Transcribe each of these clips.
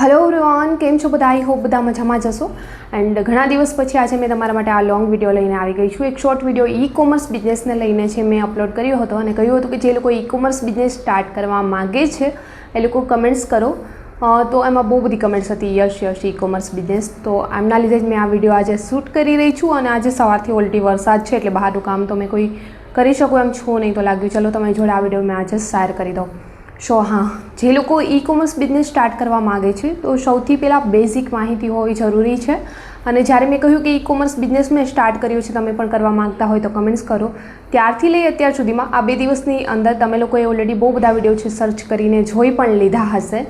Hello everyone કેમ છો બધા? આઈ હોપ બધા મજામાં જશો એન્ડ ઘણા દિવસ પછી આજે મેં તમારા માટે આ લોંગ વીડિયો લઈને આવી ગઈ છું. એક શોર્ટ વીડિયો ઈ કોમર્સ બિઝનેસને લઈને છે મેં અપલોડ કર્યો હતો અને કહ્યું હતું કે જે લોકો ઈ કોમર્સ બિઝનેસ સ્ટાર્ટ કરવા માગે છે, એ લોકો કમેન્ટ્સ કરો. તો એમાં બહુ બધી કમેન્ટ્સ હતી, યશ યશ ઈ કોમર્સ બિઝનેસ તો એમના લીધે જ મેં આ વીડિયો આજે શૂટ કરી રહી છું અને આજે સવારથી ઓલરેડી વરસાદ છે એટલે બહારનું કામ તો મેં કોઈ કરી શકું એમ છું નહીં. તો લાગ્યું, ચલો, તમારી જોડે આ વીડિયો મેં આજે શેર કરી દઉં. સો હા, જે લોકો ઈ કોમર્સ બિઝનેસ સ્ટાર્ટ કરવા માગે છે, તો સૌથી પહેલાં બેઝિક માહિતી હોવી જરૂરી છે. અને જ્યારે મેં કહ્યું કે ઈ કોમર્સ બિઝનેસ મેં સ્ટાર્ટ કર્યો છે, તમે પણ કરવા માગતા હોય તો કમેન્ટ્સ કરો. ત્યારથી લઈ અત્યાર સુધીમાં આ બે દિવસની અંદર તમે લોકોએ ઓલરેડી બહુ બધા વીડિયો છે સર્ચ કરીને જોઈ પણ લીધા હશે.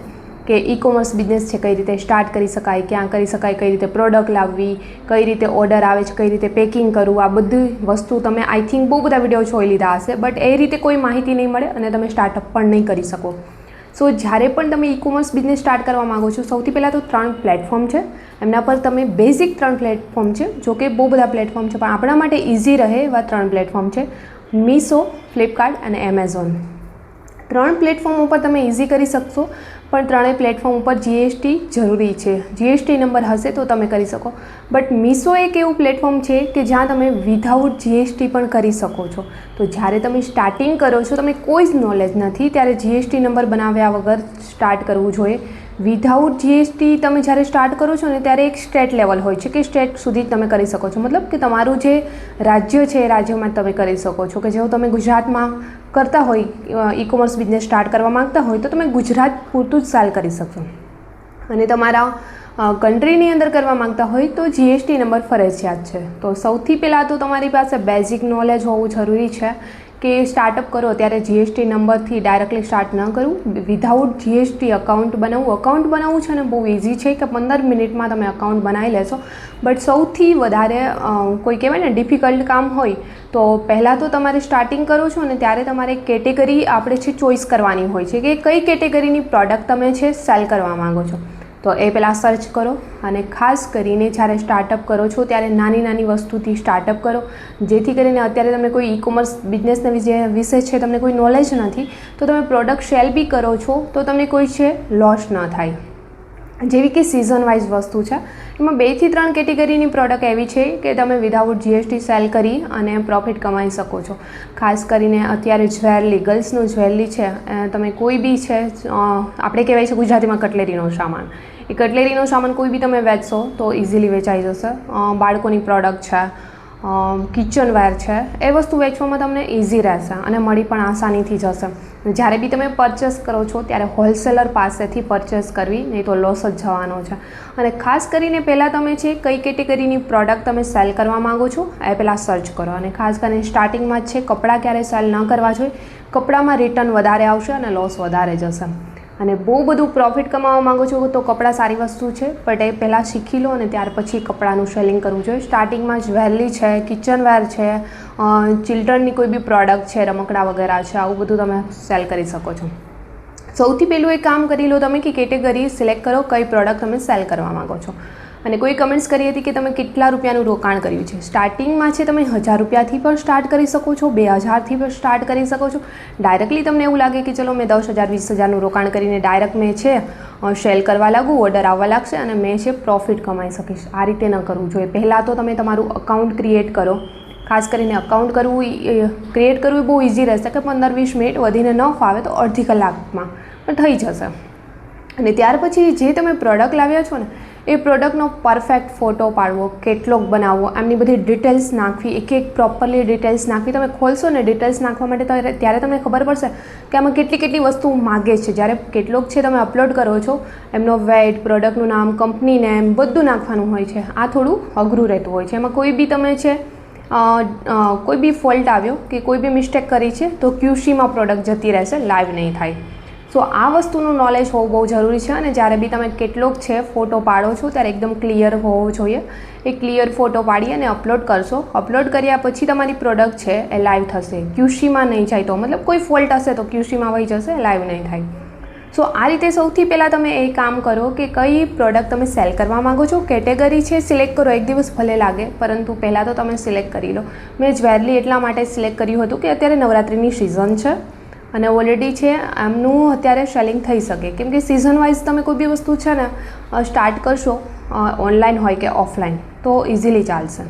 કે ઈ કોમર્સ બિઝનેસ છે, કઈ રીતે સ્ટાર્ટ કરી શકાય, ક્યાં કરી શકાય, કઈ રીતે પ્રોડક્ટ લાવવી, કઈ રીતે ઓર્ડર આવે છે, કઈ રીતે પેકિંગ કરવું, આ બધી વસ્તુ તમે આઈ થિંક બહુ બધા વીડિયો જોઈ લીધા હશે બટ એ રીતે કોઈ માહિતી નહીં મળે અને તમે સ્ટાર્ટઅપ પણ નહીં કરી શકો. સો જ્યારે પણ તમે ઈ કોમર્સ બિઝનેસ સ્ટાર્ટ કરવા માગો છો, સૌથી પહેલાં તો ત્રણ પ્લેટફોર્મ છે. એમના પર તમે બેઝિક ત્રણ પ્લેટફોર્મ છે, જો કે બહુ બધા પ્લેટફોર્મ છે, પણ આપણા માટે ઇઝી રહે એવા ત્રણ પ્લેટફોર્મ છે. મીશો ફ્લિપકાર્ટ અને એમેઝોન ત્રણ પ્લેટફોર્મ ઉપર તમે ઇઝી કરી શકશો, પણ ત્રણેય પ્લેટફોર્મ ઉપર જીએસટી જરૂરી છે. જીએસટી નંબર હશે તો તમે કરી શકો. બટ મીશો એક એવું પ્લેટફોર્મ છે કે જ્યાં તમે વિધાઉટ જીએસટી પણ કરી શકો છો. તો જ્યારે તમે સ્ટાર્ટિંગ કરો છો, તમને કોઈ જ નોલેજ નથી, ત્યારે જીએસટી નંબર બનાવ્યા વગર સ્ટાર્ટ કરવું જોઈએ. વિધાઉટ જીએસટી તમે જ્યારે સ્ટાર્ટ કરો છો ને, ત્યારે એક સ્ટેટ લેવલ હોય છે કે સ્ટેટ સુધી તમે કરી શકો છો. મતલબ કે તમારું જે રાજ્ય છે, એ રાજ્યમાં તમે કરી શકો છો. કે જેવું તમે ગુજરાતમાં કરતા હોય ઈ કોમર્સ બિઝનેસ સ્ટાર્ટ કરવા માંગતા હોય, તો તમે ગુજરાત પૂરતું જ સેલ કરી શકશો. અને તમારા કન્ટ્રીની અંદર કરવા માંગતા હોય તો જીએસટી નંબર ફરજિયાત છે. તો સૌથી પહેલાં તો તમારી પાસે બેઝિક નોલેજ હોવું જરૂરી છે કે સ્ટાર્ટઅપ કરો ત્યારે જીએસટી નંબરથી ડાયરેક્ટલી સ્ટાર્ટ ન કરવું વિધાઉટ જીએસટી અકાઉન્ટ બનાવવું અકાઉન્ટ બનાવવું છે ને બહુ ઇઝી છે કે પંદર મિનિટમાં તમે અકાઉન્ટ બનાવી લેશો. બટ સૌથી વધારે કોઈ કહેવાય ને ડિફિકલ્ટ કામ હોય તો પહેલાં તો તમારે સ્ટાર્ટિંગ કરો છો ને ત્યારે તમારે કેટેગરી આપણે છે ચોઈસ કરવાની હોય છે કે કઈ કેટેગરીની પ્રોડક્ટ તમે છે સેલ કરવા માંગો છો. તો એ પહેલાં સર્ચ કરો અને ખાસ કરીને જ્યારે સ્ટાર્ટઅપ કરો છો ત્યારે નાની નાની વસ્તુથી સ્ટાર્ટઅપ કરો. જેથી કરીને અત્યારે તમને કોઈ ઈ કોમર્સ બિઝનેસના વિશે વિશે છે તમને કોઈ નોલેજ નથી, તો તમે પ્રોડક્ટ સેલ બી કરો છો તો તમને કોઈ છે લોસ ન થાય. જેવી કે સિઝન વાઇઝ વસ્તુ છે. એમાં બેથી ત્રણ કેટેગરીની પ્રોડક્ટ એવી છે કે તમે વિધાઉટ જીએસટી સેલ કરી અને પ્રોફિટ કમાઈ શકો છો. ખાસ કરીને અત્યારે જ્વેલરી ગર્લ્સનું જ્વેલરી છે તમે કોઈ બી છે આપણે કહેવાય છે ગુજરાતીમાં કટલેરીનો સામાન. એ કટલેરીનો સામાન કોઈ બી તમે વેચશો તો ઇઝીલી વેચાઈ જશે. બાળકોની પ્રોડક્ટ છે કિચનવેર છે. એ વસ્તુ વેચવામાં તમને ઇઝી રહેશે અને મળી પણ આસાનીથી જશે. જ્યારે બી તમે પરચેસ કરો છો, ત્યારે હોલસેલર પાસેથી પરચેસ કરવી, નહીં તો લોસ જ જવાનો છે. અને ખાસ કરીને પહેલાં તમે છે કઈ કેટેગરીની પ્રોડક્ટ તમે સેલ કરવા માગો છો, એ પહેલાં સર્ચ કરો. અને ખાસ કરીને સ્ટાર્ટિંગમાં છે, કપડાં ક્યારે સેલ ન કરવા જોઈએ. કપડામાં રિટર્ન વધારે આવશે અને લોસ વધારે જશે. અને બહુ બધું પ્રોફિટ કમાવા માગો છો તો કપડાં સારી વસ્તુ છે બટ એ પહેલાં શીખી લો અને ત્યાર પછી કપડાનું સેલિંગ કરવું જોઈએ. સ્ટાર્ટિંગમાં જ્વેલરી છે કિચનવેર છે ચિલ્ડ્રનની કોઈ બી પ્રોડક્ટ છે, રમકડા વગેરે છે, આવું બધું તમે સેલ કરી શકો છો. સૌથી પહેલું એક કામ કરી લો તમે કે કેટેગરી સિલેક્ટ કરો, કઈ પ્રોડક્ટ તમે સેલ કરવા માંગો છો. અને કોઈ કમેન્ટ્સ કરી હતી કે તમે કેટલા રૂપિયાનું રોકાણ કર્યું છે? સ્ટાર્ટિંગમાં છે તમે હજાર રૂપિયાથી પણ સ્ટાર્ટ કરી શકો છો, બે હજારથી પણ સ્ટાર્ટ કરી શકો છો. ડાયરેક્ટલી તમને એવું લાગે કે ચલો મેં દસ હજાર, વીસ હજારનું રોકાણ કરીને ડાયરેક્ટ મેં છે સેલ કરવા લાગુ ઓર્ડર આવવા લાગશે અને મેં છે પ્રોફિટ કમાઈ શકીશ. આ રીતે ન કરવું જોઈએ. પહેલાં તો તમે તમારું અકાઉન્ટ ક્રિએટ કરો. ખાસ કરીને અકાઉન્ટ કરવું ક્રિએટ કરવું બહુ ઇઝી રહેશે કે પંદર, વીસ મિનિટ વધીને ન ફાવે તો અડધી કલાકમાં પણ થઈ જશે. અને ત્યાર પછી જે તમે પ્રોડક્ટ લાવ્યા છો ને એ પ્રોડક્ટનો પરફેક્ટ ફોટો પાડવો, કેટલોક બનાવવો, એમની બધી ડિટેલ્સ નાખવી એક એક પ્રોપરલી ડિટેલ્સ નાખવી. તમે ખોલશો ને ડિટેલ્સ નાખવા માટે ત્યારે તમને ખબર પડશે કે આમાં કેટલી કેટલી વસ્તુ માગે છે. જ્યારે કેટલોક છે તમે અપલોડ કરો છો, એમનો વેટ પ્રોડક્ટનું નામ કંપની નેમ બધું નાખવાનું હોય છે. આ થોડું અઘરું રહેતું હોય છે. એમાં કોઈ બી તમે છે કોઈ બી ફોલ્ટ આવ્યો કે કોઈ બી મિસ્ટેક કરી છે, તો ક્યુસીમાં પ્રોડક્ટ જતી રહેશે લાઈવ નહીં થાય. સો આ વસ્તુનું નોલેજ હોવું બહુ જરૂરી છે અને જ્યારે બી તમે કેટલોક છે ફોટો પાડો છો, ત્યારે એકદમ ક્લિયર હોવો જોઈએ. એ ક્લિયર ફોટો પાડી અને અપલોડ કરશો. અપલોડ કર્યા પછી તમારી પ્રોડક્ટ છે, એ લાઈવ થશે. ક્યુસીમાં નહીં જાય તો, મતલબ કોઈ ફોલ્ટ હશે તો ક્યુસીમાં વહી જશે લાઈવ નહીં થાય. સો આ રીતે સૌથી પહેલાં તમે એ કામ કરો કે કઈ પ્રોડક્ટ તમે સેલ કરવા માગો છો. કેટેગરી છે સિલેક્ટ કરો. એક દિવસ ભલે લાગે, પરંતુ પહેલાં તો તમે સિલેક્ટ કરી લો. મેં જ્વેલરી એટલા માટે સિલેક્ટ કર્યું હતું કે અત્યારે નવરાત્રિની સિઝન છે. અને ઓલરેડી છે આમનું અત્યારે સેલિંગ થઈ શકે. કેમ કે સિઝન વાઇઝ તમે કોઈ બી વસ્તુ છે ને સ્ટાર્ટ કરશો ઓનલાઈન હોય કે ઓફલાઈન તો ઇઝીલી ચાલશે.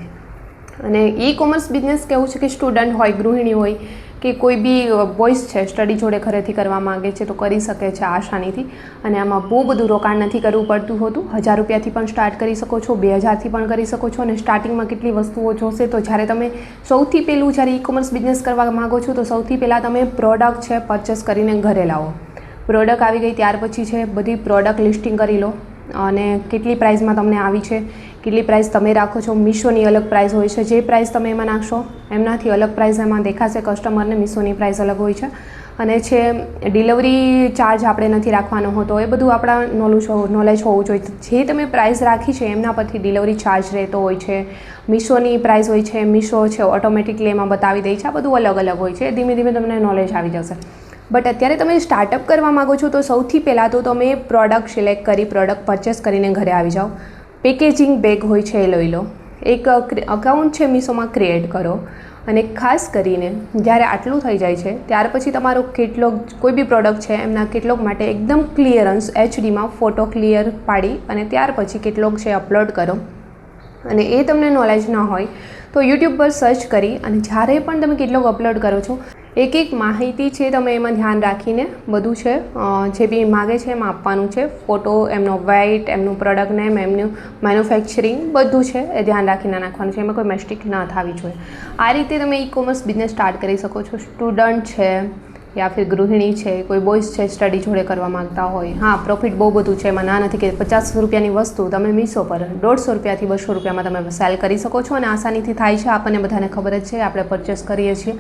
અને ઈ કોમર્સ બિઝનેસ કેવું છે કે સ્ટુડન્ટ હોય, ગૃહિણી હોય કે કોઈ બી બોಯ್સ છે સ્ટડી જોડે ઘરેથી કરવા માગે છે તો કરી શકે છે આસાનીથી. અને આમાં બહુ બધું રોકાણ નથી કરવું પડતું હોતું. હજાર રૂપિયાથી પણ સ્ટાર્ટ કરી શકો છો, બે હજારથી પણ કરી શકો છો અને સ્ટાર્ટિંગમાં કેટલી વસ્તુઓ જોશે તો જ્યારે તમે સૌથી પહેલું જ્યારે ઈ કોમર્સ બિઝનેસ કરવા માગો છો તો સૌથી પહેલાં તમે પ્રોડક્ટ છે પરચેસ કરીને ઘરે લાવો. પ્રોડક્ટ આવી ગઈ ત્યાર પછી છે બધી પ્રોડક્ટ લિસ્ટિંગ કરી લો અને કેટલી પ્રાઇસમાં તમને આવી છે કેટલી પ્રાઇસ તમે રાખો છો? મીશોની અલગ પ્રાઇસ હોય છે. જે પ્રાઇસ તમે એમાં નાખશો, એમનાથી અલગ પ્રાઇસ એમાં દેખાશે કસ્ટમરને મીશોની પ્રાઇસ અલગ હોય છે. અને છે ડિલિવરી ચાર્જ આપણે નથી રાખવાનો હોતો. એ બધું આપણા નોલેજ નોલેજ હોવું જોઈએ. જે તમે પ્રાઇસ રાખી છે, એમના પરથી ડિલિવરી ચાર્જ રહેતો હોય છે. મીશોની પ્રાઇસ હોય છે, મીશો છે ઓટોમેટિકલી એમાં બતાવી દે છે. આ બધું અલગ અલગ હોય છે. ધીમે ધીમે તમને નોલેજ આવી જશે. બટ અત્યારે તમે સ્ટાર્ટઅપ કરવા માગો છો, તો સૌથી પહેલાં તો તમે પ્રોડક્ટ સિલેક્ટ કરી પ્રોડક્ટ પરચેસ કરીને ઘરે આવી જાઓ. પેકેજિંગ બેગ હોય છે એ લઈ લો. એક અકાઉન્ટ છે મીશોમાં ક્રિએટ કરો અને ખાસ કરીને જ્યારે આટલું થઈ જાય છે, ત્યાર પછી તમારો કેટલોગ કોઈ બી પ્રોડક્ટ છે, એમના કેટલોગ માટે એકદમ ક્લિયરન્સ એચડીમાં ફોટો ક્લિયર પાડી અને ત્યાર પછી કેટલોગ છે અપલોડ કરો. અને એ તમને નોલેજ ન હોય તો યુટ્યુબ પર સર્ચ કરી અને જ્યારે પણ તમે કેટલોગ અપલોડ કરો છો એક એક માહિતી છે તમે એમાં ધ્યાન રાખીને બધું છે જે બી માગે છે એમાં આપવાનું છે. ફોટો, એમનો વેઇટ એમનું પ્રોડક્ટ નેમ એમનું મેન્યુફેક્ચરિંગ બધું છે એ ધ્યાન રાખીને નાખવાનું છે. એમાં કોઈ મિસ્ટેક ન થવી જોઈએ. આ રીતે તમે ઈ કોમર્સ બિઝનેસ સ્ટાર્ટ કરી શકો છો. સ્ટુડન્ટ છે યા ફિર ગૃહિણી છે, કોઈ બોಯ್સ છે સ્ટડી જોડે કરવા માંગતા હોય. હા પ્રોફિટ બહુ બધું છે. એમાં ના નથી કે પચાસ રૂપિયાની વસ્તુ તમે મીશો પર, દોઢસો રૂપિયાથી બસો રૂપિયામાં તમે સેલ કરી શકો છો અને આસાનીથી થાય છે. આપણને બધાને ખબર જ છે, આપણે પરચેસ કરીએ છીએ.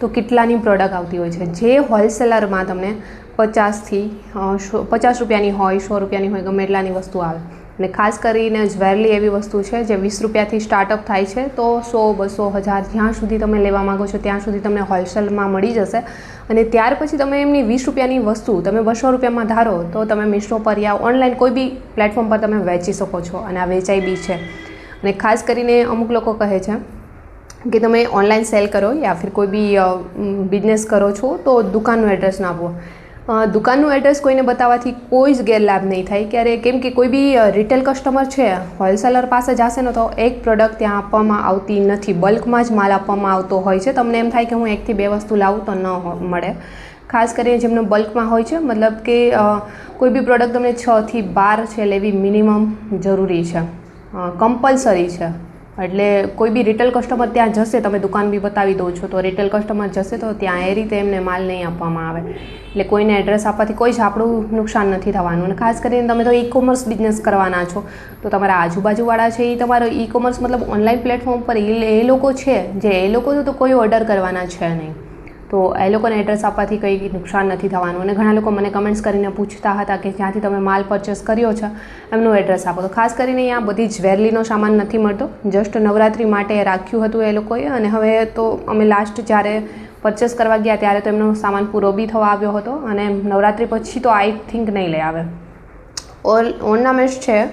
તો કેટલાની પ્રોડક્ટ આવતી હોય છે? જે હોલસેલરમાં તમને પચાસથી પચાસ રૂપિયાની હોય, સો રૂપિયાની હોય, ગમે એટલાની વસ્તુ આવે. અને ખાસ કરીને જ્વેરલી એવી વસ્તુ છે જે વીસ રૂપિયાથી સ્ટાર્ટઅપ થાય છે, તો સો, બસો, હજાર જ્યાં સુધી તમે લેવા માગો છો, ત્યાં સુધી તમને હોલસેલમાં મળી જશે. અને ત્યાર પછી તમે એમની વીસ રૂપિયાની વસ્તુ, તમે બસો રૂપિયામાં ધારો, તો તમે મીશો પર યા ઓનલાઈન કોઈ બી પ્લેટફોર્મ પર તમે વેચી શકો છો અને આ વેચાઈ બી છે. અને ખાસ કરીને અમુક લોકો કહે છે કે તમે ઓનલાઈન સેલ કરો યા ફિર કોઈ બી બિઝનેસ કરો છો, તો દુકાનનું એડ્રેસ ના આપો. દુકાનનું એડ્રેસ કોઈને બતાવવાથી કોઈ જ ગેરલાભ નહીં થાય. ક્યારે કેમ કે કોઈ બી રિટેલ કસ્ટમર છે હોલસેલર પાસે જશે ને તો એક પ્રોડક્ટ ત્યાં આપવામાં આવતી નથી. બલ્કમાં જ માલ આપવામાં આવતો હોય છે. તમને એમ થાય કે હું એકથી બે વસ્તુ લાવું તો ન મળે. ખાસ કરીને જેમનો બલ્કમાં હોય છે, મતલબ કે કોઈ બી પ્રોડક્ટ તમને છથી બાર છે, લેવી મિનિમમ જરૂરી છે. કમ્પલસરી છે. એટલે કોઈ બી રિટેલ કસ્ટમર ત્યાં જશે, તમે દુકાન બી બતાવી દો છો, તો રિટેલ કસ્ટમર જશે તો ત્યાં એ રીતે એમને માલ નહીં આપવામાં આવે. એટલે કોઈને એડ્રેસ આપવાથી કોઈ જ આપણું નુકસાન નથી થવાનું. અને ખાસ કરીને તમે તો ઈ કોમર્સ બિઝનેસ કરવાના છો, તો તમારા આજુબાજુવાળા છે એ તમારો ઈ કોમર્સ મતલબ ઓનલાઈન પ્લેટફોર્મ પર એ લોકો છે, જે એ લોકો તો કોઈ ઓર્ડર કરવાના છે નહીં. તો એ લોકોને એડ્રેસ આપવાથી કંઈ નુકસાન નથી થવાનું. અને ઘણા લોકો મને કમેન્ટ્સ કરીને પૂછતા હતા કે જ્યાંથી તમે માલ પરચેસ કર્યો છે? એમનું એડ્રેસ આપો. તો ખાસ કરીને અહીંયા બધી જ્વેલરીનો સામાન નથી મળતો. જસ્ટ નવરાત્રિ માટે રાખ્યું હતું એ લોકોએ. અને હવે તો અમે લાસ્ટ જ્યારે પરચેસ કરવા ગયા ત્યારે તો એમનો સામાન પૂરો બી થવા આવ્યો હતો. અને નવરાત્રિ પછી તો આઈ થિંક નહીં લઈ આવે. ઓલ ઓર્નામેન્ટ્સ છે,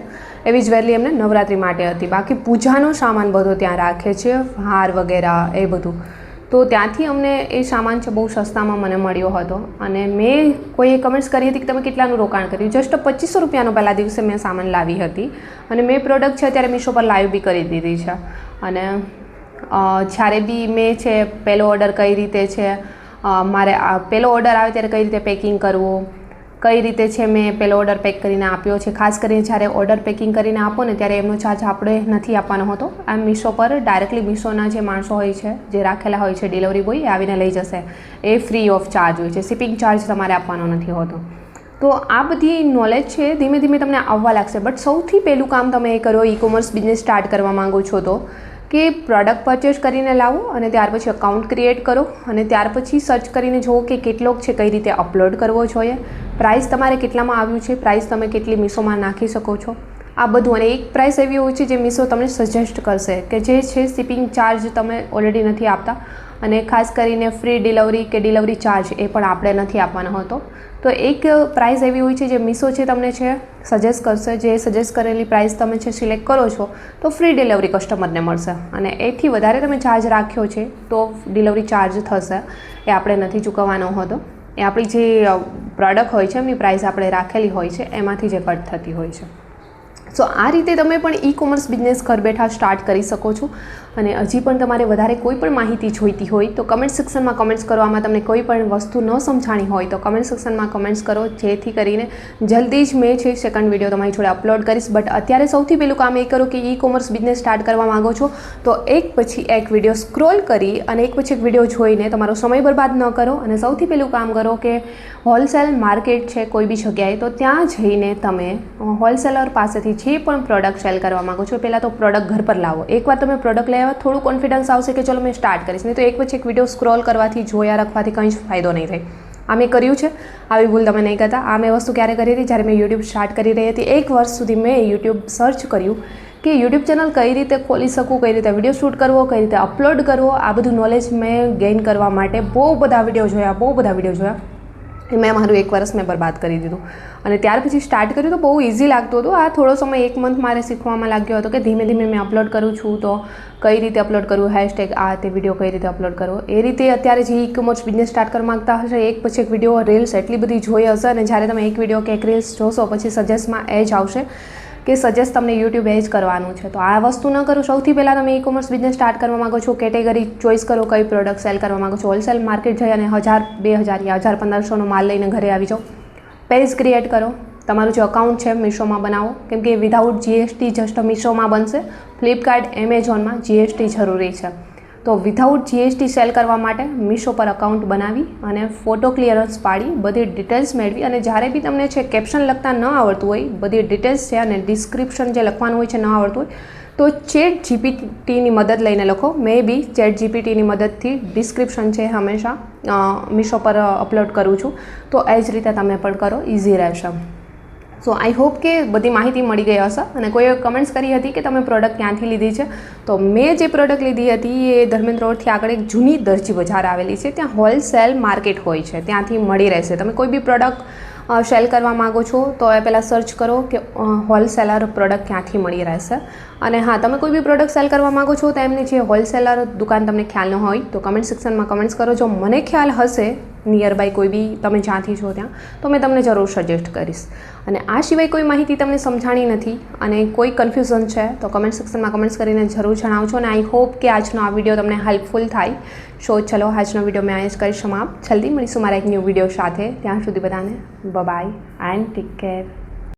એવી જ્વેલરી એમને નવરાત્રિ માટે હતી. બાકી પૂજાનો સામાન બધો ત્યાં રાખે છે. હાર વગેરે એ બધું. તો ત્યાંથી અમને એ સામાન છે બહુ સસ્તામાં મને મળ્યો હતો. અને મેં કોઈએ કમેન્ટ્સ કરી હતી કે તમે કેટલાનું રોકાણ કર્યું? જસ્ટ પચીસો રૂપિયાનો પહેલા દિવસે મેં સામાન લાવી હતી. અને મેં પ્રોડક્ટ છે અત્યારે મીશો પર લાઈવ બી કરી દીધી છે. અને જ્યારે બી મેં છે પહેલો ઓર્ડર કઈ રીતે છે મારે પહેલો ઓર્ડર આવે ત્યારે કઈ રીતે પેકિંગ કરવું કઈ રીતે છે મેં પેલો ઓર્ડર પેક કરીને આપ્યો છે? ખાસ કરીને જ્યારે ઓર્ડર પેકિંગ કરીને આપો ને ત્યારે એમનો ચાર્જ આપણે નથી આપવાનો હોતો. આ મીશો પર ડાયરેક્ટલી મીશોના જે માણસો હોય છે, જે રાખેલા હોય છે ડિલિવરી બોય એ આવીને લઈ જશે. એ ફ્રી ઓફ ચાર્જ હોય છે. શિપિંગ ચાર્જ તમારે આપવાનો નથી હોતો. તો આ બધી નોલેજ છે ધીમે ધીમે તમને આવવા લાગશે. બટ સૌથી પહેલું કામ તમે એ કરો ઈ કોમર્સ બિઝનેસ સ્ટાર્ટ કરવા માંગો છો તો કે પ્રોડક્ટ પરચેસ કરીને લાવો અને ત્યાર પછી અકાઉન્ટ ક્રિએટ કરો અને ત્યાર પછી સર્ચ કરીને જુઓ કે કેટલોક છે કઈ રીતે અપલોડ કરવો જોઈએ. પ્રાઇસ તમારે કેટલામાં આવ્યું છે? પ્રાઇસ તમે કેટલી મીશોમાં નાખી શકો છો? આ બધું અને એક પ્રાઇસ એવી હોય છે જે મીશો તમને સજેસ્ટ કરશે કે જે છે શિપિંગ ચાર્જ તમે ઓલરેડી નથી આપતા. અને ખાસ કરીને ફ્રી ડિલિવરી કે ડિલિવરી ચાર્જ એ પણ આપણે નથી આપવાનો હોતો. તો એક પ્રાઇસ એવી હોય છે જે મીશો છે તમને છે સજેસ્ટ કરશે, જે સજેસ્ટ કરેલી પ્રાઇસ તમે છે સિલેક્ટ કરો છો, તો ફ્રી ડિલિવરી કસ્ટમરને મળશે. અને એથી વધારે તમે ચાર્જ રાખ્યો છે, તો ડિલિવરી ચાર્જ થશે. એ આપણે નથી ચૂકવવાનો હોતો. એ આપણી જે પ્રોડક્ટ હોય છે એમની પ્રાઇસ આપણે રાખેલી હોય છે, એમાંથી જે કટ થતી હોય છે. સો આ રીતે તમે પણ ઈ કોમર્સ બિઝનેસ ઘર બેઠા સ્ટાર્ટ કરી શકો છો. અને હજી પણ તમારે વધારે કોઈ પણ માહિતી જોઈતી હોય તો કમેન્ટ સેક્શનમાં કમેન્ટ્સ કરો આમાં તમને કોઈ પણ વસ્તુ ન સમજાણી હોય તો કમેન્ટ સેક્શનમાં કમેન્ટ્સ કરો, જેથી કરીને જલ્દી જ મેં છે સેકન્ડ વીડિયો તમારી જોડે અપલોડ કરીશ. બટ અત્યારે સૌથી પહેલું કામ એ કરો કે ઈ કોમર્સ બિઝનેસ સ્ટાર્ટ કરવા માગો છો, તો એક પછી એક વીડિયો સ્ક્રોલ કરી અને એક પછી એક વીડિયો જોઈને તમારો સમય બરબાદ ન કરો. અને સૌથી પહેલું કામ કરો કે હોલસેલ માર્કેટ છે કોઈ બી જગ્યાએ, તો ત્યાં જઈને તમે હોલસેલર પાસેથી જે પણ પ્રોડક્ટ સેલ કરવા માગો છો પહેલાં તો પ્રોડક્ટ ઘર પર લાવો. એકવાર તમે પ્રોડક્ટ લઈ આવ્યા, થોડું કોન્ફિડન્સ આવશે કે ચલો મેં સ્ટાર્ટ કરીશ. નહીં તો એક પછી એક વીડિયો સ્ક્રોલ કરવાથી, જોયા રાખવાથી કંઈ જ ફાયદો નહીં થાય આ મેં કર્યું છે. આવી ભૂલ તમે નહીં કરતા. આ મેં વસ્તુ ક્યારે કરી હતી? જ્યારે મેં યુટ્યુબ સ્ટાર્ટ કરી રહી હતી, એક વર્ષ સુધી મેં યુટ્યુબ સર્ચ કર્યું કે યુટ્યુબ ચેનલ કઈ રીતે ખોલી શકું, કઈ રીતે વીડિયો શૂટ કરવો, કઈ રીતે અપલોડ કરવો. આ બધું નોલેજ મેં ગેઇન કરવા માટે બહુ બધા વીડિયો જોયા, બહુ બધા વીડિયો જોયા. મેં મારું એક વર્ષ મેં બરબાદ કરી દીધું. અને ત્યાર પછી સ્ટાર્ટ કર્યું તો બહુ ઇઝી લાગતું હતું. આ થોડો સમય એક મંથ મારે શીખવામાં લાગ્યો હતો કે ધીમે ધીમે મેં અપલોડ કરું છું તો કઈ રીતે અપલોડ કરવું હેશટેગ આ તે વીડિયો કઈ રીતે અપલોડ કરવો એ રીતે અત્યારે જે ઈ કોમર્સ બિઝનેસ સ્ટાર્ટ કરવા માગતા હશે, એક પછી એક વીડિયો રીલ્સ એટલી બધી જોઈ હશે અને જ્યારે તમે એક વીડિયો કે એક રીલ્સ જોશો, પછી સજેસ્ટમાં એ જ આવશે. કે સજેસ્ટ તમને યુટ્યુબ એ જ કરવાનું છે. તો આ વસ્તુ ન કરો. સૌથી પહેલાં તમે ઈ કોમર્સ બિઝનેસ સ્ટાર્ટ કરવા માગો છો કેટેગરી ચોઈસ કરો, કઈ પ્રોડક્ટ સેલ કરવા માગો છો. હોલસેલ માર્કેટ જઈ અને હજાર, બે હજાર યા હજાર પંદરસોનો માલ લઈને ઘરે આવી જાઓ. પેજ ક્રિએટ કરો. તમારું જે અકાઉન્ટ છે, મીશોમાં બનાવો. કેમ કે વિધાઉટ જીએસટી જસ્ટ મીશોમાં બનશે. ફ્લિપકાર્ટ એમેઝોનમાં જીએસટી જરૂરી છે. તો વિધાઉટ જીએસટી સેલ કરવા માટે મીશો પર અકાઉન્ટ બનાવી અને ફોટો ક્લિયરન્સ પાડી, બધી ડિટેલ્સ મેળવી અને જ્યારે બી તમને છે કેપ્શન લખતા ન આવડતું હોય, બધી ડિટેલ્સ છે અને ડિસ્ક્રિપ્શન જે લખવાનું હોય છે ન આવડતું હોય, તો ચેટ જીપીટીની મદદ લઈને લખો. મે બી ચેટ જીપીટીની મદદથી ડિસ્ક્રિપ્શન છે હંમેશા મીશો પર અપલોડ કરું છું. તો એ જ રીતે તમે પણ કરો. ઇઝી રહેશે. સો આઈ હોપ કે બધી માહિતી મળી ગઈ હશે. અને કોઈએ કમેન્ટ્સ કરી હતી કે તમે પ્રોડક્ટ ક્યાંથી લીધી છે? તો મેં જે પ્રોડક્ટ લીધી હતી એ ધર્મેન્દ્ર રોડથી આગળ એક જૂની દરજી બજાર આવેલી છે. ત્યાં હોલસેલ માર્કેટ હોય છે. ત્યાંથી મળી રહેશે. તમે કોઈ બી પ્રોડક્ટ સેલ કરવા માગો છો, તો એ પહેલાં સર્ચ કરો કે હોલસેલર પ્રોડક્ટ ક્યાંથી મળી રહેશે. અને હા, તમે કોઈ બી પ્રોડક્ટ સેલ કરવા માગો છો, તો એમની જે હોલસેલર દુકાન તમને ખ્યાલ ન હોય, તો કમેન્ટ સેક્શનમાં કમેન્ટ્સ કરો. જો મને ખ્યાલ હશે નિયર બાય કોઈ બી, તમે જ્યાંથી છો ત્યાં, તો મેં તમને જરૂર સજેસ્ટ કરીશ. અને આ સિવાય કોઈ માહિતી તમને સમજાણી નથી અને કોઈ કન્ફ્યુઝન છે, તો કમેન્ટ સેક્શનમાં કમેન્ટ્સ કરીને જરૂર જણાવજો. અને આઈ હોપ કે આજનો આ વીડિયો તમને હેલ્પફુલ થાય. સો ચલો આજનો વીડિયો મેં અહીં જ કરીશ સમાપ્ત જલ્દી મળીશું મારા એક ન્યૂ વીડિયો સાથે ત્યાં સુધી બધાને બાય એન્ડ ટેક કેર